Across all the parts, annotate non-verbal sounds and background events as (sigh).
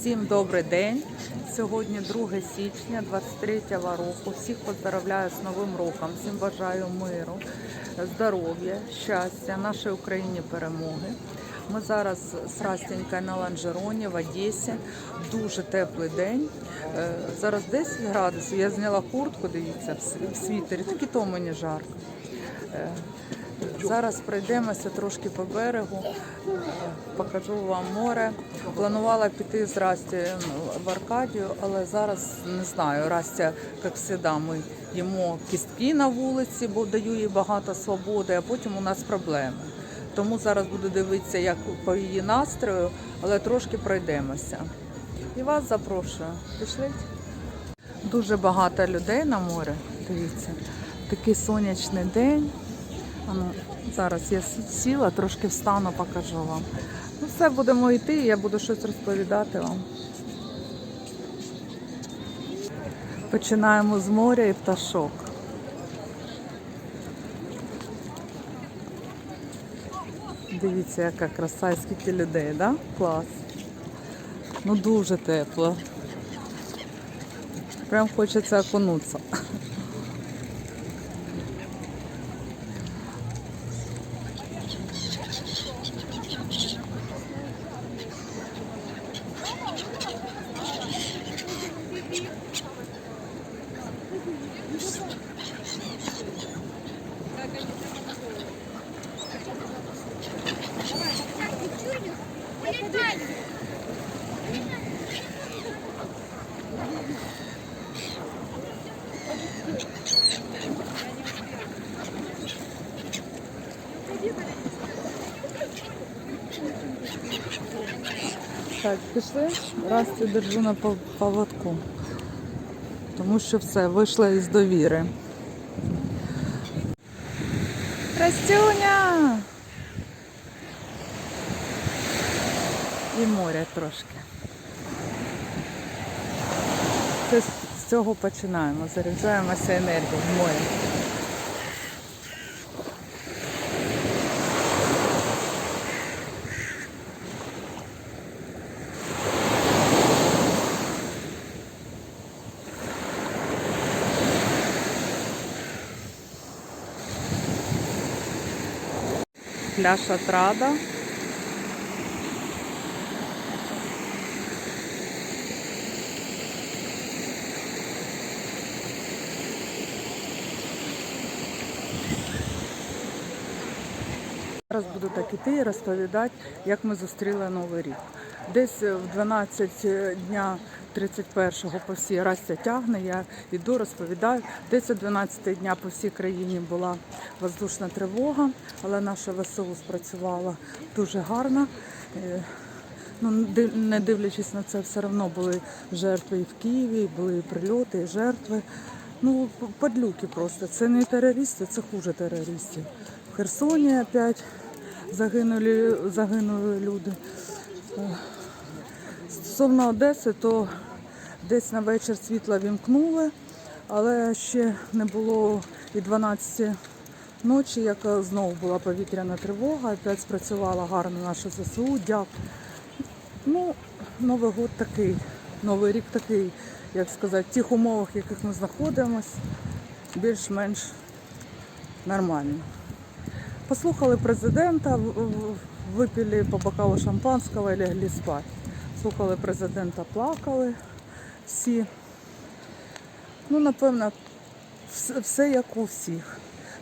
Всім добрий день. Сьогодні 2 січня 23-го року. Всіх поздравляю з Новим роком. Всім бажаю миру, здоров'я, щастя, нашій Україні перемоги. Ми зараз з Растенькою на ланжероні в Одесі. Дуже теплий день. Е, Зараз 10 градусів. Я зняла куртку, дивіться, в світері. Такі то мені жарко. Зараз пройдемося трошки по берегу, покажу вам море. Планувала піти з Расті в Аркадію, але зараз не знаю. Растя, як завжди, ми їмо кістки на вулиці, бо даю їй багато свободи, а потім у нас проблеми. Тому зараз буду дивитися, як по її настрою, але трошки пройдемося. І вас запрошую. Пішли? Дуже багато людей на морі. Дивіться, такий сонячний день. А ну, зараз я сіла, трошки встану, покажу вам. Ну, все, будемо йти, я буду щось розповідати вам. Починаємо з моря і пташок. Дивіться, яка краса і скільки людей, да? Клас. Ну дуже тепло. Прям хочеться окунутися. Так, пішли. Раз це держу на поводку. Тому що все, вийшла із довіри. Растюня! І море трошки. Це з цього починаємо. Заряджаємося енергією в морі. Пляж Отрада. Зараз буду так іти і розповідати, як ми зустріли Новий рік. Десь в 12 дня 31-го по всій Растя тягне, я йду, розповідаю. Десь о 12 дня по всій країні була воздушна тривога, але наша ВСУ спрацювала дуже гарно. Е, Ну, не дивлячись на це, все одно були жертви і в Києві, були і прильоти, і жертви. Ну, п- подлюки просто. Це не терористи, це хуже терористів. В Херсоні опять загинули, загинули люди. Стосовно Одеси, то десь на вечір світла вімкнули, але ще не було і 12 ночі, як знову була повітряна тривога, опять спрацювала гарно наша ЗСУ. Дякую. Ну, Новий год такий, Новий рік такий, як сказати, в тих умовах, в яких ми знаходимося, більш-менш нормально. Послухали президента, випили по бокалу шампанського і лягли спати. Слухали президента, плакали всі. Ну, напевно, все як у всіх.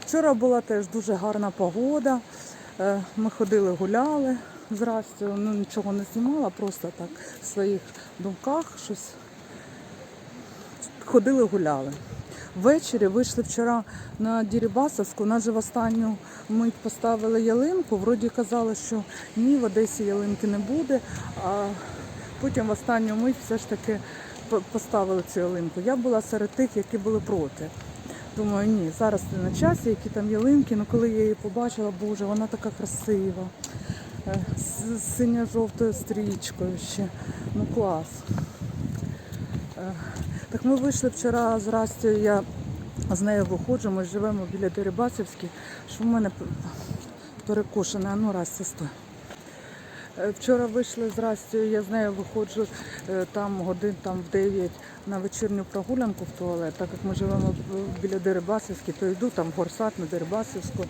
Вчора була теж дуже гарна погода. Е, Ми ходили, гуляли з ну нічого не знімала, просто так в своїх думках щось ходили, гуляли. Ввечері вийшли вчора на Дірібасовську, нас же в останню мить поставили ялинку. Вроді казали, що ні, в Одесі ялинки не буде. А потім в останню мить все ж таки поставили цю ялинку. Я була серед тих, які були проти. Думаю, ні, зараз не на часі, які там ялинки. Ну коли я її побачила, боже, вона така красива. Е, З з синьо-жовтою стрічкою ще. Ну клас. Е, Так ми вийшли вчора з Растю, я з нею виходжу, ми живемо біля Дерибасівській, що в мене перекошена, ну Растя, стой. Е, Вчора вийшли з Растю, я з нею виходжу е, там годин там в 9 на вечірню прогулянку в туалет, так як ми живемо біля Дерибасівській, то йду там в Горсат на Дерибасівську.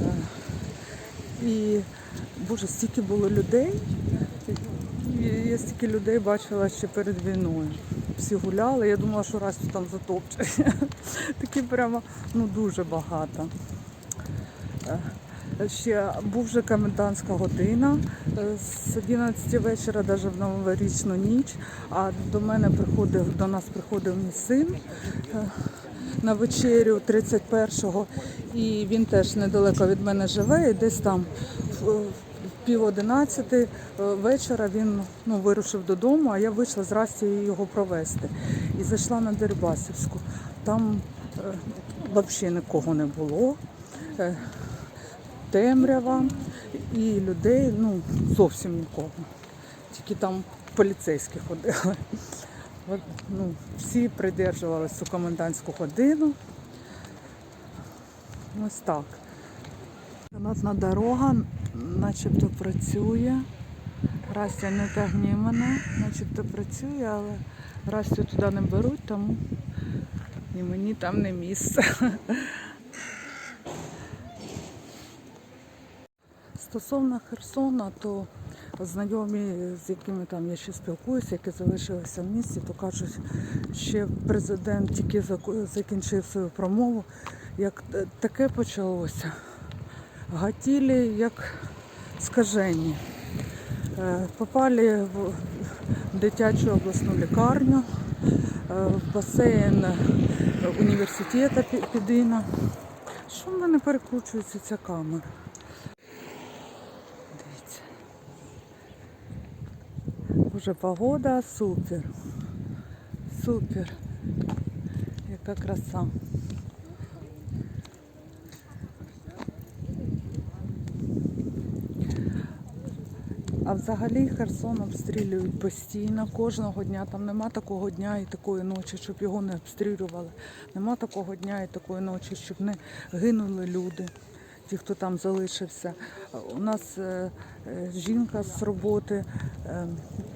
Е, І боже, стільки було людей. Я стільки людей бачила ще перед війною. Всі гуляли, я думала, що Растю там затопчуть. (laughs) Такі прямо ну дуже багато. Ще був вже комендантська година е, з 11 вечора, навіть в новорічну ніч. А до мене приходив, до нас приходив мій син е, на вечерю 31-го, і він теж недалеко від мене живе, і десь там в пів одинадцяти е, вечора він ну, вирушив додому, а я вийшла з Растією його провести. І зайшла на Дерибасівську. Там взагалі нікого не було. Темрява і людей ну, зовсім нікого. Тільки там поліцейські ходили. От, ну, всі придержувалися цю комендантську годину. Ось так. Канатна дорога начебто працює. Растя не тягні мене, начебто працює, але Растю туди не беруть, тому і мені там не місце. Стосовно Херсона, то знайомі, з якими там я ще спілкуюся, які залишилися в місті, то кажуть, ще президент тільки закінчив свою промову, як таке почалося. Гатілі як скажені. Е, Попали в дитячу обласну лікарню, е, в басейн університету Пі- Підина. Що в мене перекручується ця камера? Уже погода супер. Супер. Яка краса. А взагалі Херсон обстрілюють постійно, кожного дня. Там нема такого дня і такої ночі, щоб його не обстрілювали. Нема такого дня і такої ночі, щоб не гинули люди, ті, хто там залишився. У нас е, е, жінка з роботи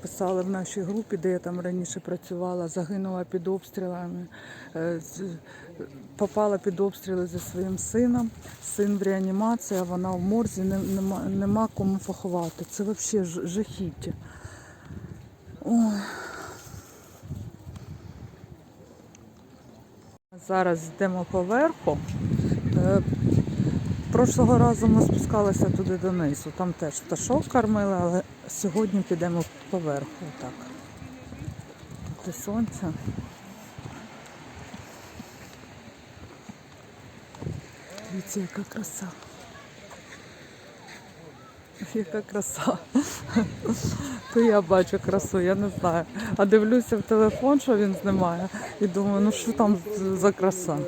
писала в нашій групі, де я там раніше працювала, загинула під обстрілами, е, попала під обстріли зі своїм сином. Син в реанімації, а вона в морзі, нема, нема кому поховати. Це взагалі жахіття. Ой. Зараз йдемо поверху. Е, Прошлого разу ми спускалися туди донизу. Там теж пташок кормили, але сьогодні підемо поверху. Так. Тут і сонце. Дивіться, яка краса. Яка краса. То я бачу красу, я не знаю. А дивлюся в телефон, що він знімає, і думаю, ну що там за краса.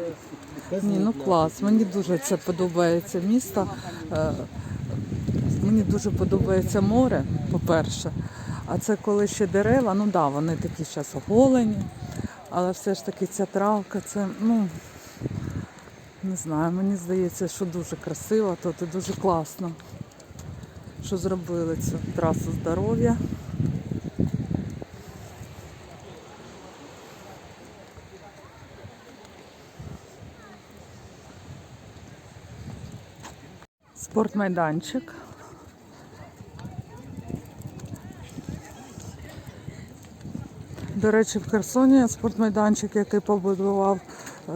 Ні, ну клас. Мені дуже це подобається місто. Е, Мені дуже подобається море, по-перше. А це коли ще дерева, ну да, вони такі зараз оголені, але все ж таки ця травка, це, ну, не знаю, мені здається, що дуже красиво тут і дуже класно, що зробили цю трасу здоров'я. Спортмайданчик. До речі, в Херсоні спортмайданчик, який побудував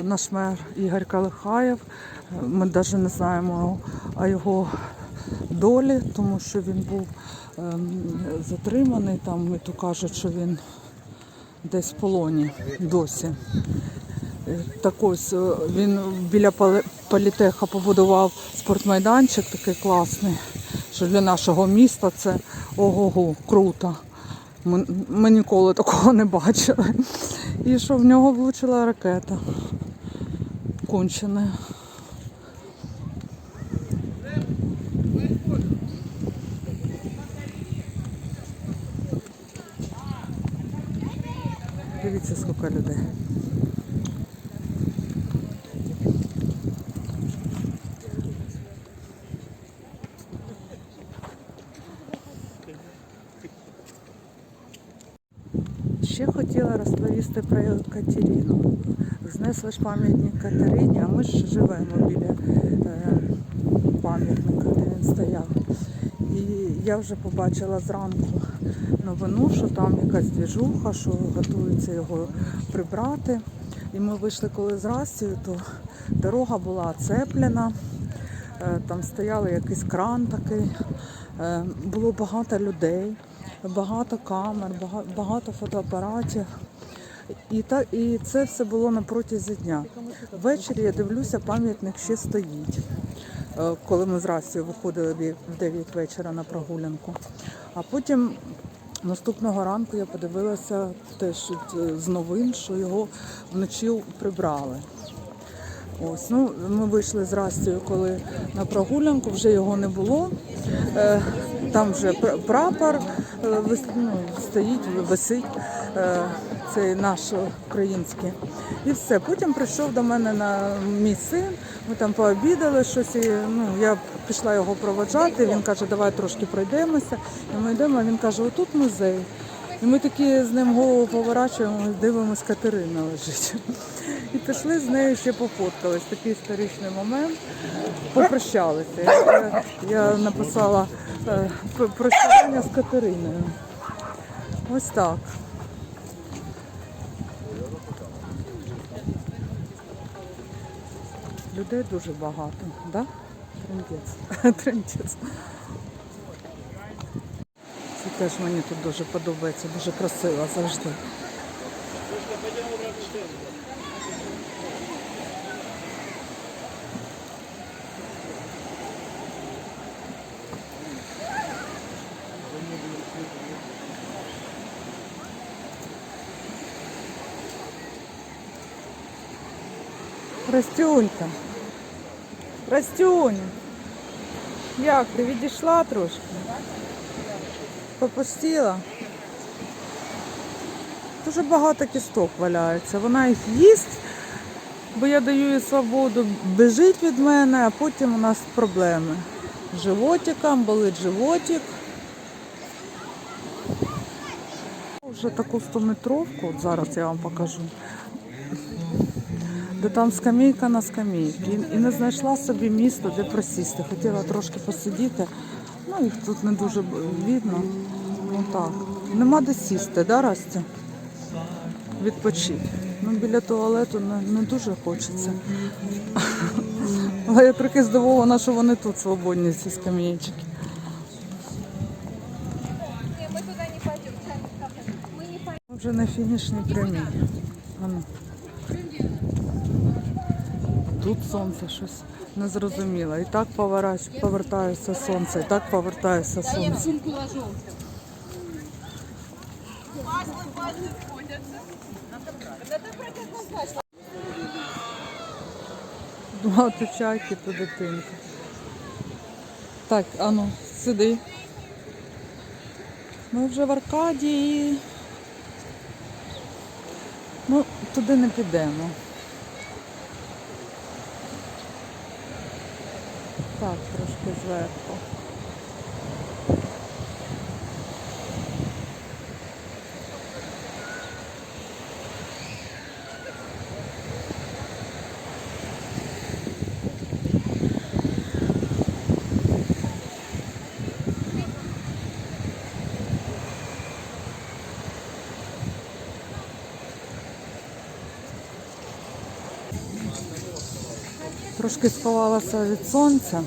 наш мер Ігор Калихаєв. Ми навіть не знаємо о його долі, тому що він був ем, затриманий там, і то кажуть, що він десь в полоні досі. Е, Так ось е, він біля політеха побудував спортмайданчик такий класний, що для нашого міста це ого-го, круто. Ми, ми ніколи такого не бачили. І що в нього влучила ракета. Кончена. Дивіться, скільки людей. ще хотіла розповісти про Катерину. Знесли ж пам'ятник Катерині, а ми ж живемо біля е, пам'ятника, де він стояв. І я вже побачила зранку новину, що там якась двіжуха, що готуються його прибрати. І ми вийшли коли з Растію, то дорога була оцеплена, е, там стояли якийсь кран такий, е, було багато людей, багато камер, багато фотоапаратів. І, та, і це все було на протязі дня. Ввечері я дивлюся, пам'ятник ще стоїть. Е, Коли ми з Растю виходили в 9 вечора на прогулянку. А потім наступного ранку я подивилася теж е, з новин, що його вночі прибрали. Ось, ну, ми вийшли з Растю, коли на прогулянку, вже його не було. Е, там вже прапор ну, стоїть, висить. Е, цей наш український. І все. Потім прийшов до мене на мій син. Ми там пообідали щось. І, ну, я пішла його проводжати. Він каже, давай трошки пройдемося. І ми йдемо, а він каже, отут музей. І ми такі з ним голову поворачуємо, дивимось, Катерина лежить. І пішли з нею ще пофоткались. Такий історичний момент. Попрощалися. Я, я написала е, прощання з Катериною. Ось так. Людей дуже багато, да? Трендець. (laughs) Трендець. Це теж мені тут дуже подобається, дуже красиво завжди. Растюнька. Растюня. Як, ти відійшла трошки? Попустила? Дуже багато кісток валяється. Вона їх їсть, бо я даю їй свободу, біжить від мене, а потім у нас проблеми. Животиком, болить животик. Вже таку 100-метровку, от зараз я вам покажу. Де там скамейка на скамейці. І, не знайшла собі місто, де просісти. Хотіла трошки посидіти. Ну, їх тут не дуже видно. Ну так. Нема де сісти, да, Растя? Відпочити. Ну, біля туалету не, не дуже хочеться. Але я трохи здивована, що вони тут свободні, ці. Мы. Ми Вже на фінішній прямій. Тут сонце щось незрозуміло. І так повертається сонце, і так повертається сонце. сумку ложу. Два то чайки, то дитинка. Так, ану, сиди. Ми вже в Аркадії. Ну, туди не підемо. Так, трошки зверху. Трошки сховалася від сонця,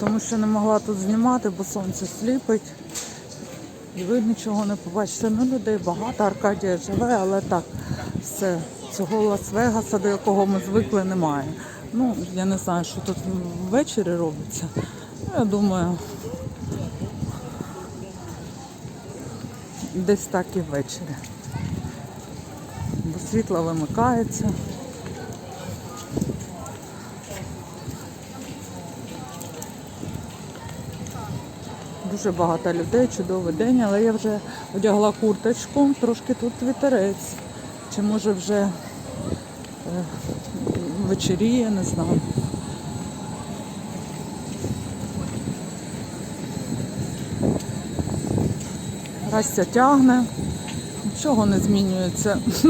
тому що не могла тут знімати, бо сонце сліпить. І ви нічого не побачите. Ну, людей багато, Аркадія живе, але так, все. Цього Лас-Вегаса, до якого ми звикли, немає. Ну, я не знаю, що тут ввечері робиться. Я думаю, десь так і ввечері. Бо світло вимикається. Дуже багато людей, чудовий день, але я вже одягла курточку, трошки тут вітерець. Чи може вже е, вечеріє, не знаю. Растя тягне. нічого не змінюється (laughs)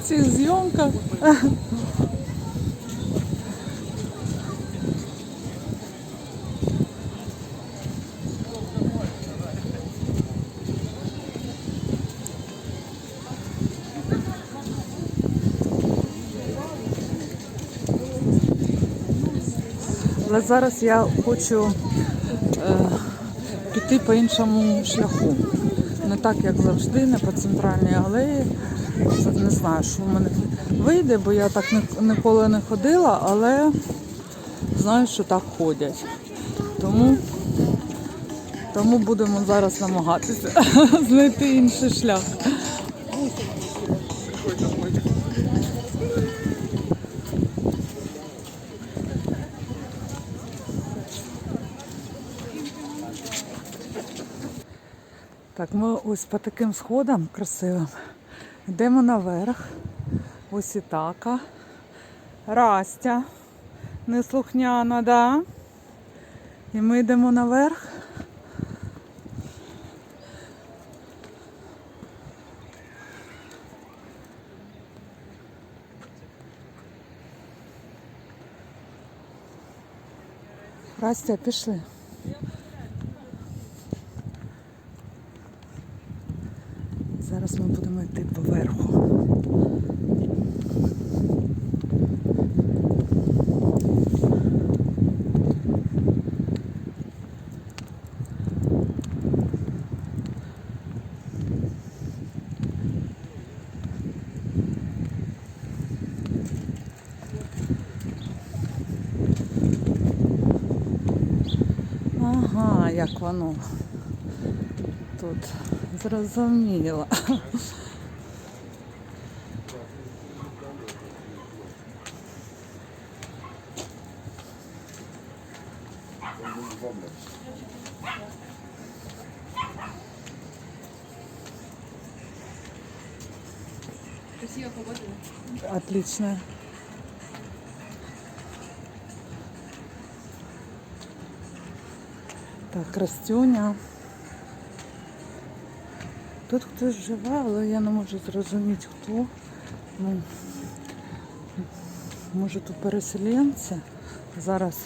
в цих Але зараз я хочу е, піти по іншому шляху. Не так, як завжди, не по центральній алеї. Не знаю, що в мене вийде, бо я так ніколи не ходила, але знаю, що так ходять. Тому, тому будемо зараз намагатися (laughs) знайти інший шлях. Так, ми ось по таким сходам красивим йдемо наверх. Ось і така. Растя. Неслухняна, да? І ми йдемо наверх. Растя, пішли. Зараз ми будемо йти поверху. Ага, як воно зрозуміло. Красиво погода. Отлично. Так, Растюня. Тут хтось живе, але я не можу зрозуміти хто. Ну, може тут переселенці. Зараз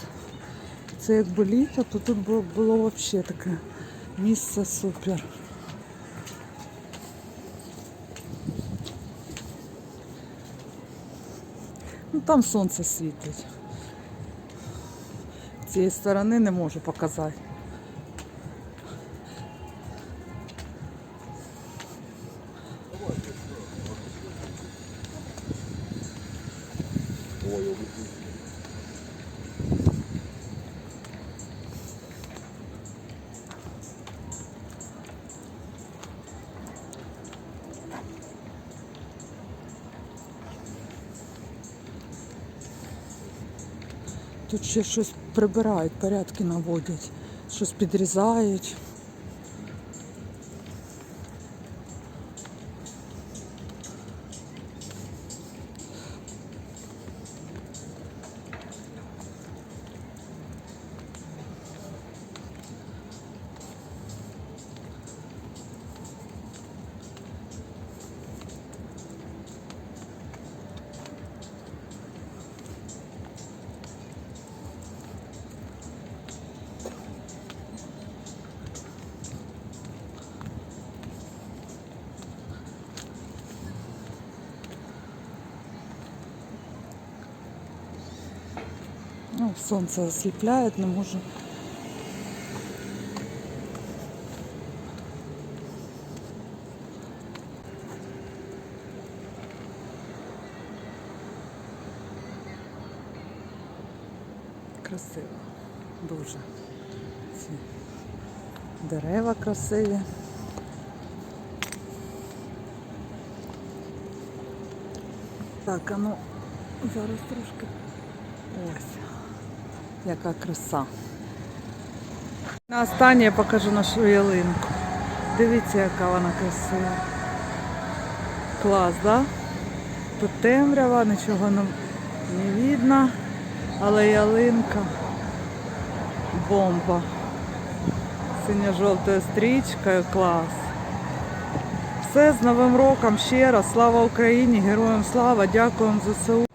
це якби літо, то тут було, було взагалі таке місце супер. Ну там сонце світить. З цієї сторони не можу показати. Тут ще щось прибирають, порядки наводять, щось підрізають. Ну, сонце осліпляє, не можу. Красиво, дуже. Ці дерева красиві. Так, а ну зараз трошки. Яка краса. На останнє я покажу нашу ялинку. Дивіться, яка вона красива. Клас, да? Тут темрява, нічого не видно, але ялинка бомба. Синьо-жовтою стрічкою, клас. Все з Новим роком ще раз. Слава Україні! Героям слава! Дякуємо ЗСУ.